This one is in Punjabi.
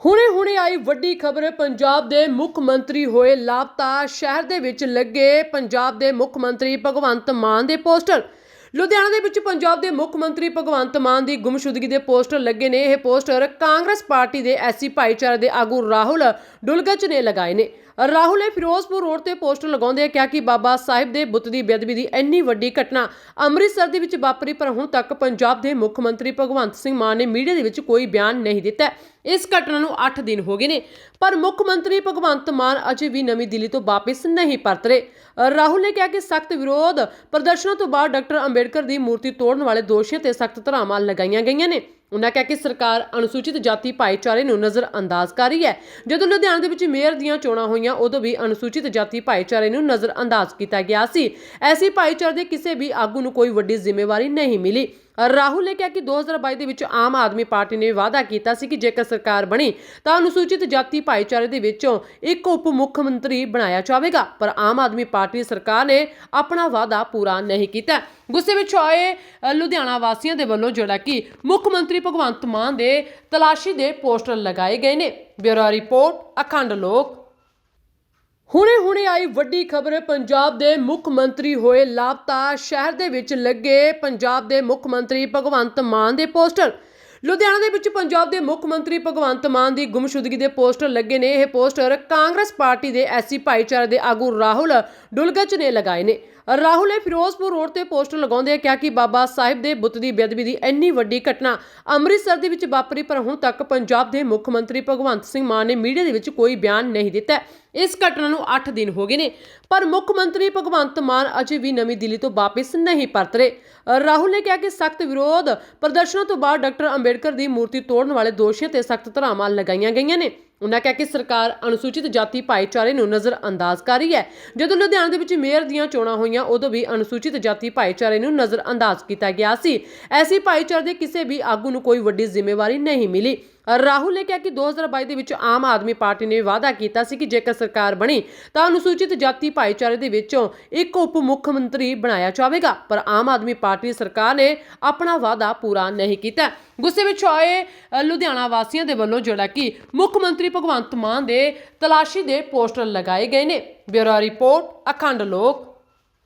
ਹੁਣੇ-ਹੁਣੇ ਆਈ ਵੱਡੀ ਖਬਰ, ਪੰਜਾਬ ਦੇ ਮੁੱਖ ਮੰਤਰੀ ਹੋਏ ਲਾਪਤਾ। ਸ਼ਹਿਰ ਦੇ ਵਿੱਚ ਲੱਗੇ ਪੰਜਾਬ ਦੇ ਮੁੱਖ ਮੰਤਰੀ ਭਗਵੰਤ ਮਾਨ ਦੇ ਪੋਸਟਰ। ਲੁਧਿਆਣਾ ਦੇ ਵਿੱਚ ਪੰਜਾਬ ਦੇ ਮੁੱਖ ਮੰਤਰੀ ਭਗਵੰਤ ਮਾਨ ਦੀ ਗੁੰਮਸ਼ੁਦਗੀ ਦੇ ਪੋਸਟਰ ਲੱਗੇ ਨੇ। ਇਹ ਪੋਸਟਰ ਕਾਂਗਰਸ ਪਾਰਟੀ ਦੇ ਐਸੀ ਭਾਈਚਾਰੇ ਦੇ ਆਗੂ ਰਾਹੁਲ ਡੁਲਗਚ ਨੇ ਲਗਾਏ ਨੇ। ਰਾਹੁਲ ਨੇ ਫਿਰੋਜ਼ਪੁਰ ਰੋਡ ਤੇ ਪੋਸਟਰ ਲਗਾਉਂਦੇ ਕਿਹਾ ਕਿ ਬਾਬਾ ਸਾਹਿਬ ਦੇ ਬੁੱਤ ਦੀ ਬੇਅਦਬੀ ਦੀ ਇੰਨੀ ਵੱਡੀ ਘਟਨਾ ਅੰਮ੍ਰਿਤਸਰ ਦੇ ਵਿੱਚ ਵਾਪਰੀ, ਪਰ ਹੁਣ ਤੱਕ ਪੰਜਾਬ ਦੇ ਮੁੱਖ ਮੰਤਰੀ ਭਗਵੰਤ ਸਿੰਘ ਮਾਨ ਨੇ ਮੀਡੀਆ ਦੇ ਵਿੱਚ ਕੋਈ ਬਿਆਨ ਨਹੀਂ ਦਿੱਤਾ। ਇਸ ਘਟਨਾ ਨੂੰ 8 ਦਿਨ ਹੋ ਗਏ ਨੇ, ਪਰ ਮੁੱਖ ਮੰਤਰੀ ਭਗਵੰਤ ਮਾਨ ਅਜੇ ਵੀ ਨਵੀਂ ਦਿੱਲੀ ਤੋਂ ਵਾਪਸ ਨਹੀਂ ਪਰਤ ਰਹੇ। ਰਾਹੁਲ ਨੇ ਕਿਹਾ ਕਿ ਸਖਤ ਵਿਰੋਧ ਪ੍ਰਦਰਸ਼ਨਾਂ ਤੋਂ ਬਾਅਦ ਡਾਕਟਰ ਅੰਬੇਡਕਰ ਦੀ ਮੂਰਤੀ ਤੋੜਨ ਵਾਲੇ ਦੋਸ਼ੀਆਂ ਤੇ ਸਖਤ ਧਾਰਾਵਾਂ ਲਗਾਈਆਂ ਗਈਆਂ ਨੇ। ਉਹਨਾਂ ਕਿਹਾ ਕਿ ਸਰਕਾਰ ਅਨੁਸੂਚਿਤ ਜਾਤੀ ਭਾਈਚਾਰੇ ਨੂੰ ਨਜ਼ਰ ਅੰਦਾਜ਼ ਕਰ ਰਹੀ ਹੈ। ਜਦੋਂ ਲੁਧਿਆਣਾ ਦੇ ਵਿੱਚ ਮੇਅਰ ਦੀਆਂ ਚੋਣਾਂ ਹੋਈਆਂ, ਉਦੋਂ ਵੀ ਅਨੁਸੂਚਿਤ ਜਾਤੀ ਭਾਈਚਾਰੇ ਨੂੰ ਨਜ਼ਰ ਅੰਦਾਜ਼ ਕੀਤਾ ਗਿਆ ਸੀ। ਐਸੀ ਭਾਈਚਾਰੇ ਦੇ ਕਿਸੇ ਵੀ ਆਗੂ ਨੂੰ ਕੋਈ ਵੱਡੀ ਜ਼ਿੰਮੇਵਾਰੀ ਨਹੀਂ ਮਿਲੀ। ਰਾਹੁਲ ਨੇ ਕਿਹਾ ਕਿ 2022 ਦੇ ਵਿੱਚ ਆਮ ਆਦਮੀ ਪਾਰਟੀ ਨੇ ਵਾਅਦਾ ਕੀਤਾ ਸੀ ਕਿ ਜੇਕਰ ਸਰਕਾਰ ਬਣੀ, ਤਾਂ ਅਨੁਸੂਚਿਤ ਜਾਤੀ ਭਾਈਚਾਰੇ ਦੇ ਵਿੱਚੋਂ ਇੱਕ ਉਪ ਮੁੱਖ ਮੰਤਰੀ ਬਣਾਇਆ ਜਾਵੇਗਾ। ਪਰ ਆਮ ਆਦਮੀ ਪਾਰਟੀ ਸਰਕਾਰ ਨੇ ਆਪਣਾ ਵਾਅਦਾ ਪੂਰਾ ਨਹੀਂ ਕੀਤਾ। ਗੁੱਸੇ ਵਿੱਚ ਆਏ ਲੁਧਿਆਣਾ ਵਾਸੀਆਂ ਦੇ ਵੱਲੋਂ ਜਿਹੜਾ ਕਿ ਮੁੱਖ ਮੰਤਰੀ ਭਗਵੰਤ ਮਾਨ ਦੇ ਤਲਾਸ਼ੀ ਦੇ ਪੋਸਟਰ ਲਗਾਏ ਗਏ ਨੇ। ਬਿਊਰੋ ਰਿਪੋਰਟ, ਅਖੰਡ ਲੋਕ। ਹੁਣੇ-ਹੁਣੇ ਆਈ ਵੱਡੀ ਖਬਰ, ਪੰਜਾਬ ਦੇ ਮੁੱਖ ਮੰਤਰੀ ਹੋਏ ਲਾਪਤਾ। ਸ਼ਹਿਰ ਦੇ ਵਿੱਚ ਲੱਗੇ ਪੰਜਾਬ ਦੇ ਮੁੱਖ ਮੰਤਰੀ ਭਗਵੰਤ ਮਾਨ ਦੇ ਪੋਸਟਰ। ਲੁਧਿਆਣਾ ਦੇ ਵਿੱਚ ਪੰਜਾਬ ਦੇ ਮੁੱਖ ਮੰਤਰੀ ਭਗਵੰਤ ਮਾਨ ਦੀ ਗੁੰਮਸ਼ੁਦਗੀ ਦੇ ਪੋਸਟਰ ਲੱਗੇ ਨੇ। ਇਹ ਪੋਸਟਰ ਕਾਂਗਰਸ ਪਾਰਟੀ ਦੇ ਐਸੀ ਭਾਈਚਾਰੇ ਦੇ ਆਗੂ ਰਾਹੁਲ ਡੁਲਗਚ ਨੇ ਲਗਾਏ ਨੇ। ਰਾਹੁਲ ਨੇ ਫਿਰੋਜ਼ਪੁਰ ਰੋਡ ਤੇ ਪੋਸਟਰ ਲਗਾਉਂਦੇ ਕਿਹਾ ਕਿ ਬਾਬਾ ਸਾਹਿਬ ਦੇ ਬੁੱਤ ਦੀ ਬੇਅਦਬੀ ਦੀ ਇੰਨੀ ਵੱਡੀ ਘਟਨਾ ਅੰਮ੍ਰਿਤਸਰ ਦੇ ਵਿੱਚ ਵਾਪਰੀ, ਪਰ ਹੁਣ ਤੱਕ ਪੰਜਾਬ ਦੇ ਮੁੱਖ ਮੰਤਰੀ ਭਗਵੰਤ ਸਿੰਘ ਮਾਨ ਨੇ ਮੀਡੀਆ ਦੇ ਵਿੱਚ ਕੋਈ ਬਿਆਨ ਨਹੀਂ ਦਿੱਤਾ। ਇਸ ਘਟਨਾ ਨੂੰ 8 ਦਿਨ ਹੋ ਗਏ ਨੇ, ਪਰ ਮੁੱਖ ਮੰਤਰੀ ਭਗਵੰਤ ਮਾਨ ਅਜੇ ਵੀ ਨਵੀਂ ਦਿੱਲੀ ਤੋਂ ਵਾਪਸ ਨਹੀਂ ਪਰਤ ਰਹੇ। ਰਾਹੁਲ ਨੇ ਕਿਹਾ ਕਿ ਸਖਤ ਵਿਰੋਧ ਪ੍ਰਦਰਸ਼ਨਾਂ ਤੋਂ ਬਾਅਦ ਡਾਕਟਰ ਅੰਬੇਡਕਰ ਦੀ ਮੂਰਤੀ ਤੋੜਨ ਵਾਲੇ ਦੋਸ਼ੀਆਂ ਤੇ ਸਖਤ ਧਾਰਾਵਾਂ ਲਗਾਈਆਂ ਗਈਆਂ ਨੇ। ਉਹਨਾਂ ਕਿਹਾ ਕਿ ਸਰਕਾਰ ਅਨੁਸੂਚਿਤ ਜਾਤੀ ਭਾਈਚਾਰੇ ਨੂੰ ਨਜ਼ਰ ਅੰਦਾਜ਼ ਕਰ ਰਹੀ ਹੈ। ਜਦੋਂ ਲੁਧਿਆਣਾ ਦੇ ਵਿੱਚ ਮੇਅਰ ਦੀਆਂ ਚੋਣਾਂ ਹੋਈਆਂ, ਉਦੋਂ ਵੀ ਅਨੁਸੂਚਿਤ ਜਾਤੀ ਭਾਈਚਾਰੇ ਨੂੰ ਨਜ਼ਰ ਅੰਦਾਜ਼ ਕੀਤਾ ਗਿਆ ਸੀ। ਐਸੀ ਭਾਈਚਾਰੇ ਦੇ ਕਿਸੇ ਵੀ ਆਗੂ ਨੂੰ ਕੋਈ ਵੱਡੀ ਜ਼ਿੰਮੇਵਾਰੀ ਨਹੀਂ ਮਿਲੀ। ਰਾਹੁਲ ਨੇ ਕਿਹਾ ਕਿ 2022 ਦੇ ਵਿੱਚ ਆਮ ਆਦਮੀ ਪਾਰਟੀ ਨੇ ਵਾਅਦਾ ਕੀਤਾ ਸੀ ਕਿ ਜੇਕਰ ਸਰਕਾਰ ਬਣੀ, ਤਾਂ ਅਨੁਸੂਚਿਤ ਜਾਤੀ ਭਾਈਚਾਰੇ ਦੇ ਵਿੱਚੋਂ ਇੱਕ ਉਪ ਮੁੱਖ ਮੰਤਰੀ ਬਣਾਇਆ ਜਾਵੇਗਾ। ਪਰ ਆਮ ਆਦਮੀ ਪਾਰਟੀ ਸਰਕਾਰ ਨੇ ਆਪਣਾ ਵਾਅਦਾ ਪੂਰਾ ਨਹੀਂ ਕੀਤਾ। ਗੁੱਸੇ ਵਿੱਚ ਆਏ ਲੁਧਿਆਣਾ ਵਾਸੀਆਂ ਦੇ ਵੱਲੋਂ ਜਿਹੜਾ ਕਿ ਮੁੱਖ ਮੰਤਰੀ ਭਗਵੰਤ ਮਾਨ ਦੇ ਤਲਾਸ਼ੀ ਦੇ ਪੋਸਟਰ ਲਗਾਏ ਗਏ ਨੇ। ਬਿਊਰੋ ਰਿਪੋਰਟ, ਅਖੰਡ ਲੋਕ।